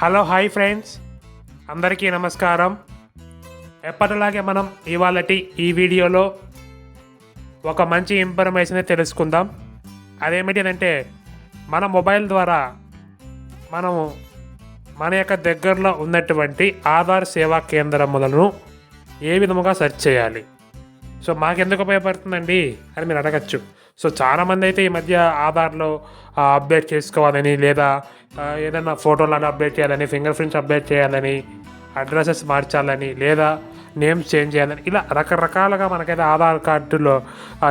Hello hi friends. అందరికీ నమస్కారం. ఎప్పటిలాగే మనం ఇవాళటి ఈ వీడియోలో ఒక మంచి ఇన్ఫర్మేషన్ తెలుసుకుందాం. అదేమిటంటే మన మొబైల్ ద్వారా మనము మన యొక్క దగ్గరలో ఉన్నటువంటి ఆధార్ సేవా కేంద్రములను ఏ విధముగా సెర్చ్ చేయాలి? సో మాకెందుకు ఉపయోగపడుతుందండి అని మీరు అడగచ్చు. సో చాలామంది అయితే ఈ మధ్య ఆధార్లో అప్డేట్ చేసుకోవాలని లేదా ఏదైనా ఫోటోలను అప్డేట్ చేయాలని ఫింగర్ ప్రింట్స్ అప్డేట్ చేయాలని అడ్రసెస్ మార్చాలని లేదా నేమ్స్ చేంజ్ చేయాలని ఇలా రకరకాలుగా మనకైతే ఆధార్ కార్డులో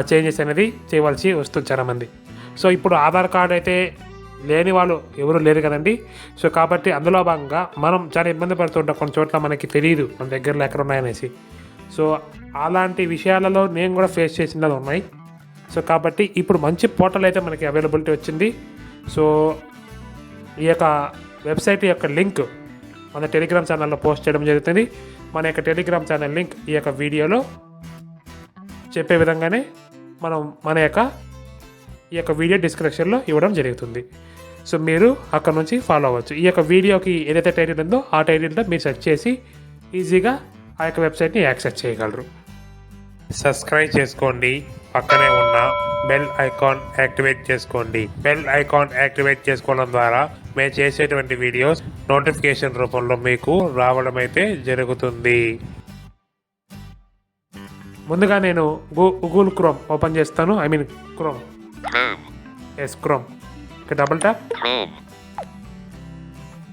చేంజెస్ అనేది చేయవలసి వస్తుంది చాలామంది. సో ఇప్పుడు ఆధార్ కార్డు అయితే లేని వాళ్ళు ఎవరు లేరు కదండి. సో కాబట్టి అందులో భాగంగా మనం చాలా ఇబ్బంది పడుతుంటాం కొన్ని చోట్ల మనకి తెలియదు మన దగ్గరలో ఎక్కడ ఉన్నాయనేసి. సో అలాంటి విషయాలలో నేను కూడా ఫేస్ చేసినది ఉన్నాయి. సో కాబట్టి ఇప్పుడు మంచి పోర్టల్ అయితే మనకి అవైలబిలిటీ వచ్చింది. సో ఈ యొక్క వెబ్సైట్ యొక్క లింక్ మన టెలిగ్రామ్ ఛానల్లో పోస్ట్ చేయడం జరుగుతుంది. మన యొక్క టెలిగ్రామ్ ఛానల్ లింక్ ఈ యొక్క వీడియోలో చెప్పే విధంగానే మనం మన యొక్క ఈ యొక్క వీడియో డిస్క్రిప్షన్లో ఇవ్వడం జరుగుతుంది. సో మీరు అక్కడ నుంచి ఫాలో అవ్వచ్చు. ఈ యొక్క వీడియోకి ఏదైతే టైటిల్ ఉందో ఆ టైటిల్తో మీరు సెర్చ్ చేసి ఈజీగా ఆ యొక్క వెబ్సైట్ని యాక్సెస్ చేయగలరు. సబ్స్క్రైబ్ చేసుకోండి. పక్కనే ఉన్న బెల్ ఐకాన్ యాక్టివేట్ చేసుకోండి. బెల్ ఐకాన్ యాక్టివేట్ చేసుకోవడం ద్వారా మేము చేసేటువంటి వీడియోస్ నోటిఫికేషన్ రూపంలో మీకు రావడం అయితే జరుగుతుంది. ముందుగా నేను గూగుల్ క్రోమ్ ఓపెన్ చేస్తాను. I mean Chrome. Yes Chrome. ఇక్కడ డబుల్ ట్యాప్. Chrome,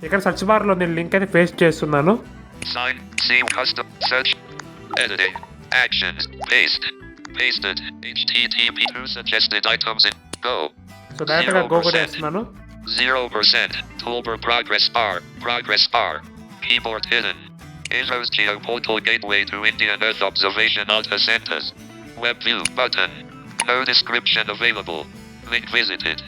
ఇక్కడ సర్చ్ బార్లో నేను లింక్ అయితే పేస్ట్ చేస్తున్నాను. Sign, save custom, search, editing, actions, paste, pasted, HTTP to suggested items in go, so డైరెక్ట్గా గో కూడా వేస్తున్నాను 0%, toolbar progress bar, progress bar, keyboard hidden, Asos Geoportal Gateway to Indian Earth Observation Alta Centers, web view button, no description available, link visited,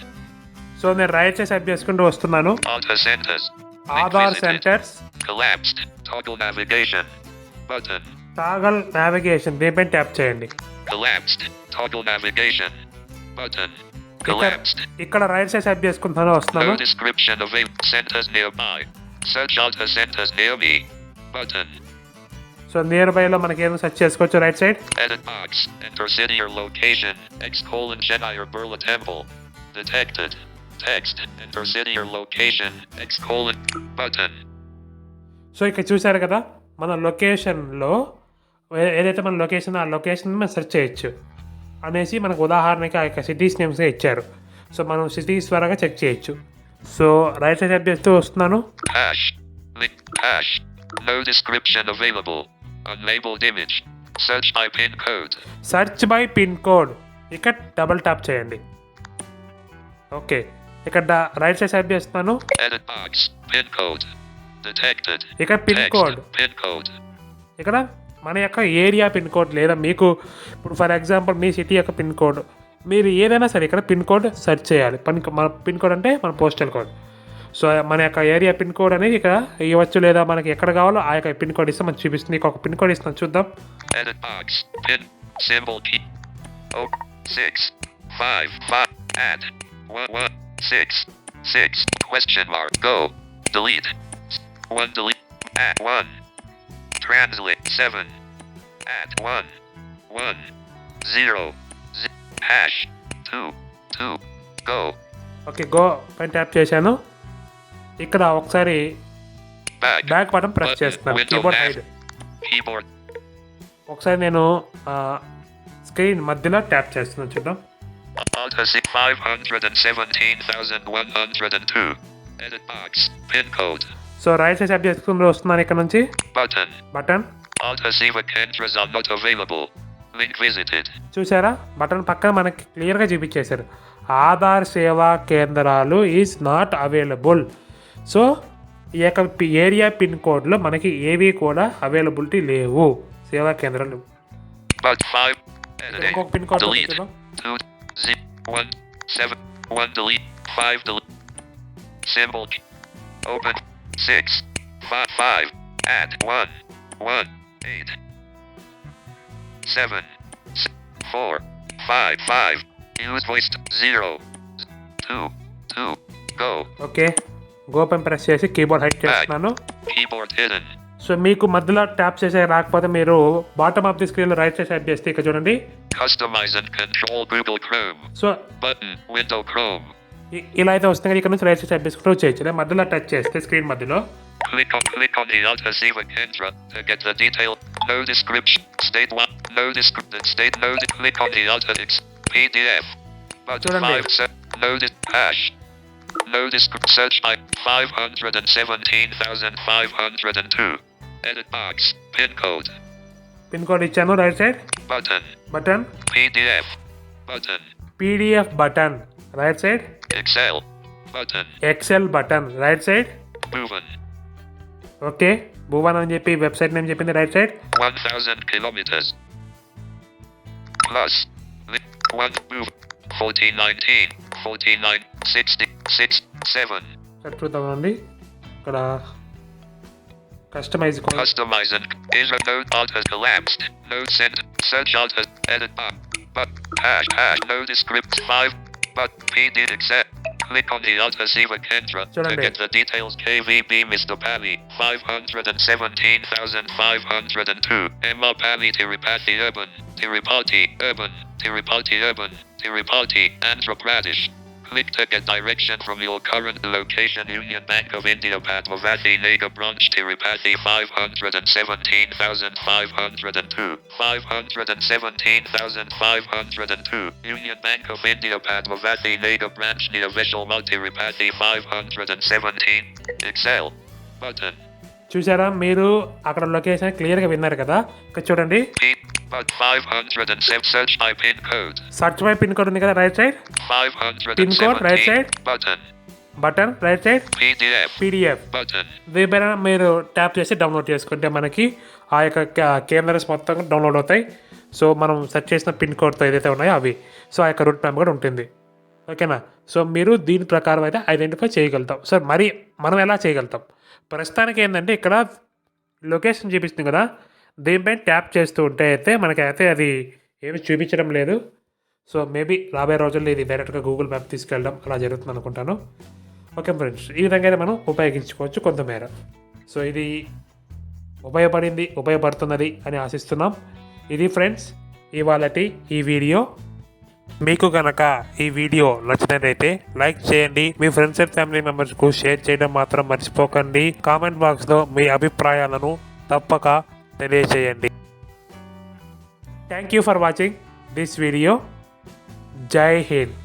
so నేను right side set చేసుకుంటూ వస్తున్నాను Alta Centers, link Aadhaar visited. Centers Collapsed. Toggle navigation. Button. Toggle navigation దీనిపైన tap చేయండి Collapsed. Toggle navigation. Button. ఇక్కడ Collapsed. ఇక్కడ right side set చేసుకుంటాను వస్తున్నాను No description of a centers nearby. Search Alta centers near me. Button. So near బైలో మనకి ఏదైనా search చేసుకోవచ్చు right side Edit box. Enter city or location. X colon Chennai or Burla Temple. Detected. Text. Enter city or location. X colon. Button. So ఇక్కడ చూసారు కదా మన లొకేషన్లో ఏ- ఏదైతే మన లొకేషన్ ఆ లొకేషన్ మనం సెర్చ్ చేయొచ్చు అనేసి మనకు ఉదాహరణకి ఆ యొక్క సిటీస్ నేమ్స్ ఇచ్చారు. సో మనం సిటీస్ ద్వారాగా చెక్ చేయొచ్చు. సో రైట్ సైడ్ టైప్ చేస్తూ వస్తున్నాను. సెర్చ్ బై పిన్ కోడ్ ఇక్కడ డబుల్ ట్యాప్ చేయండి. ఓకే ఇక్కడ రైట్ సైడ్ టైప్ చేస్తున్నాను. ఇక్కడ పిన్. కోడ్. ఇక్కడ మన యొక్క ఏరియా పిన్ కోడ్ లేదా మీకు ఇప్పుడు ఫర్ ఎగ్జాంపుల్ మీ సిటీ యొక్క పిన్ కోడ్ మీరు ఏదైనా సరే ఇక్కడ పిన్ కోడ్ సెర్చ్ చేయాలి పిన్ మన పిన్ కోడ్ అంటే మన పోస్టల్ కోడ్ సో మన యొక్క ఏరియా పిన్ కోడ్ అనేది ఇక్కడ ఇవ్వచ్చు లేదా మనకి ఎక్కడ కావాలో ఆ యొక్క పిన్ కోడ్ ఇస్తే మనకు చూపిస్తుంది ఒక పిన్ కోడ్ ఇస్తాను చూద్దాం Six. Question mark. Go. Delete. One. Delete. At One. Translate. Seven. Add. One. One. Zero. Z- hash. Two. Two. Go. Okay go పైన ట్యాప్ చేశాను ఇక్కడ ఒకసారి Back. Back button press Button. చేస్తున్నాను Window keyboard tab. Hide Keyboard. ఒకసారి నేను screen మధ్యలో tap చేస్తున్నాను చూద్దాం Alta 517102. Edit box. Pin code. So right side tap చేసుకుంటూ వస్తున్నాను ఇక్కడ నుంచి. బటన్. Link visited. చూసారా? బటన్ పక్కన మనకి క్లియర్గా చూపించేశారు. ఆధార్ సేవా కేంద్రాలు ఈజ్ నాట్ అవైలబుల్ సో ఈ యొక్క ఏరియా పిన్ కోడ్లో మనకి ఏవి కూడా అవైలబిలిటీ లేవు. సేవా కేంద్రాలు. But 5. Editing. ఇంకొక pin code 2. Z. 1. 7. 1 delete. 5 delete. Symbol. key. Open. 6. 5. 5. Add. 1. 1. 8. 7. 4. 5. 5. Use voice. 0. 2. 2. Go. Okay Gopan press చేసి కీబోర్డ్ హైట్ చేస్తున్నాను Keyboard hidden. సో మీకు మధ్యలో ట్యాప్ చేసే రాకపోతే మీరు బాటమ్ ఆఫ్ ది స్క్రీన్లో రైట్ సైడ్ టైప్ చేస్తే ఇక్కడ చూడండి Customize and control Google Chrome. So Button. Window Chrome. ఇ- ఇలా అయితే వస్తుంది కదా ఇక్కడ నుంచి రైట్ సైడ్ టైప్ చేసుకుంటూ చేయొచ్చు లేదా మధ్యలో టచ్ చేస్తే స్క్రీన్ మధ్యలో Click on click on the Alta Ziva Kendra to get the detail. No description. State one. No description. State no. de- Click on the Alta X PDF. But చూడండి. five se- no dis- hash. No description. Search by five hundred and seventeen thousand five hundred and two. Edit box. Pin code. Pin code ఇచ్చాను right side Button. Button PDF. Button. PDF button right side Excel button. Excel button. Right side. Move on. Okay. Move on JP website name JP in the right side. 1000 kilometers. Plus. One move. 1419. 4967. Set to the only. Customize. Customize. Is a node art has collapsed. Node sent. Search art has edit. But. Hash hash. No descripts. 5. But he did accept. Click on the Alta Sivakentra to get the details. KVB Mr. Pally, 517,502. Emma Pally Tirupati Urban, Tirupati Urban, Tirupati Urban, Tirupati, Andhra Pradesh. Click to get direction from your current location. Union Bank of India Padmavati Nagar Branch Tirupati 517,502. 517,502. Union Bank of India Padmavati Nagar Branch near Vishal Tirupati 517. Excel. Button. చూసారా మీరు అక్కడ location క్లియర్గా విన్నారు కదా చూడంండి P. But 507 search by pin code. Search by pin code ఉంది కదా right side 517. right side. Button. Button right side. PDF Button. దీనిపైన మీరు ట్యాప్ చేసి డౌన్లోడ్ చేసుకుంటే మనకి ఆ యొక్క కెమెరాస్ మొత్తం డౌన్లోడ్ అవుతాయి సో మనం సెర్చ్ చేసిన పిన్ కోడ్తో ఏదైతే ఉన్నాయో అవి సో ఆ యొక్క రూట్ మ్యాప్ కూడా ఉంటుంది ఓకేనా సో మీరు దీని ప్రకారం అయితే ఐడెంటిఫై చేయగలుగుతాం సో మరి మనం ఎలా చేయగలుగుతాం ప్రస్తుతానికి ఏంటంటే ఇక్కడ లొకేషన్ చూపిస్తుంది కదా దీనిపై ట్యాప్ చేస్తూ ఉంటే అయితే మనకైతే అది ఏమి చూపించడం లేదు. సో మేబీ రాబోయే రోజుల్లో ఇది డైరెక్ట్గా గూగుల్ మ్యాప్ తీసుకెళ్ళడం అలా జరుగుతుంది అనుకుంటాను. ఓకే ఫ్రెండ్స్ ఈ విధంగా అయితే మనం ఉపయోగించుకోవచ్చు కొంతమేర. సో ఇది ఉపయోగపడింది ఉపయోగపడుతున్నది అని ఆశిస్తున్నాం. ఇది ఫ్రెండ్స్ ఇవాళటి ఈ వీడియో. మీకు కనుక ఈ వీడియో నచ్చినట్లయితే లైక్ చేయండి. మీ ఫ్రెండ్స్ అండ్ ఫ్యామిలీ మెంబర్స్కు షేర్ చేయడం మాత్రం మర్చిపోకండి. కామెంట్ బాక్స్లో మీ అభిప్రాయాలను తప్పక తెలియచేయండి thank you for watching this video జై హింద్